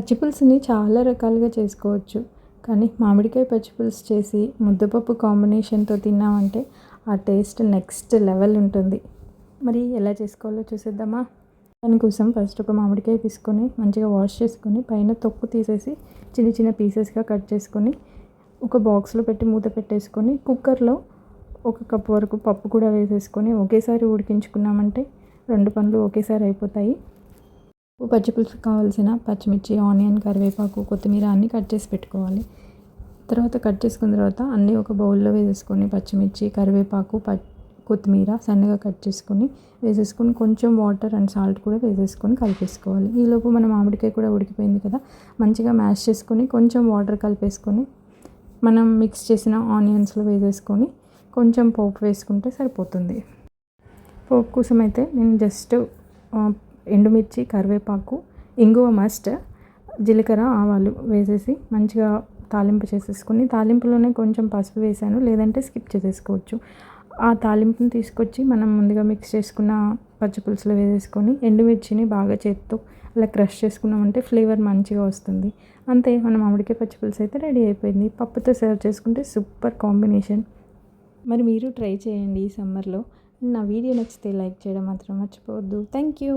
పచ్చిపులుసుని చాలా రకాలుగా చేసుకోవచ్చు. కానీ మామిడికాయ పచ్చిపులుసు చేసి ముద్దపప్పు కాంబినేషన్తో తిన్నామంటే ఆ టేస్ట్ నెక్స్ట్ లెవెల్ ఉంటుంది. మరి ఎలా చేసుకోవాలో చూసేద్దామా? దానికోసం ఫస్ట్ ఒక మామిడికాయ తీసుకొని మంచిగా వాష్ చేసుకొని పైన తొక్కు తీసేసి చిన్న చిన్న పీసెస్గా కట్ చేసుకొని ఒక బాక్స్లో పెట్టి మూత పెట్టేసుకొని కుక్కర్లో ఒక కప్ వరకు పప్పు కూడా వేసేసుకొని ఒకేసారి ఉడికించుకున్నామంటే రెండు పనులు ఒకేసారి అయిపోతాయి. పచ్చిపులుసు కావాల్సిన పచ్చిమిర్చి ఆనియన్ కరివేపాకు కొత్తిమీర అన్నీ కట్ చేసి పెట్టుకోవాలి. తర్వాత కట్ చేసుకున్న తర్వాత అన్నీ ఒక బౌల్లో వేసేసుకొని పచ్చిమిర్చి కరివేపాకు ప కొత్తిమీర సన్నగా కట్ చేసుకొని వేసేసుకొని కొంచెం వాటర్ అండ్ సాల్ట్ కూడా వేసేసుకొని కలిపేసుకోవాలి. ఈలోపు మన మామిడికాయ కూడా ఉడికిపోయింది కదా మంచిగా మ్యాష్ చేసుకొని కొంచెం వాటర్ కలిపేసుకొని మనం మిక్స్ చేసిన ఆనియన్స్లో వేసేసుకొని కొంచెం పోపు వేసుకుంటే సరిపోతుంది. పోపు కోసం అయితే నేను జస్ట్ ఎండుమిర్చి కరివేపాకు ఇంగువ మస్ట్ జీలకర్ర ఆవాలు వేసేసి మంచిగా తాలింపు చేసేసుకుని తాలింపులోనే కొంచెం పసుపు వేసాను లేదంటే స్కిప్ చేసేసుకోవచ్చు. ఆ తాలింపుని తీసుకొచ్చి మనం ముందుగా మిక్స్ చేసుకున్న పచ్చిపులుసులో వేసేసుకొని ఎండుమిర్చిని బాగా చేత్తో అలా క్రష్ చేసుకున్నామంటే ఫ్లేవర్ మంచిగా వస్తుంది. అంతే మన మామిడికాయ పచ్చిపులుసు అయితే రెడీ అయిపోయింది. పప్పుతో సర్వ్ చేసుకుంటే సూపర్ కాంబినేషన్. మరి మీరు ట్రై చేయండి ఈ సమ్మర్లో. నా వీడియో నచ్చితే లైక్ చేయడం మాత్రం మర్చిపోవద్దు. Thank you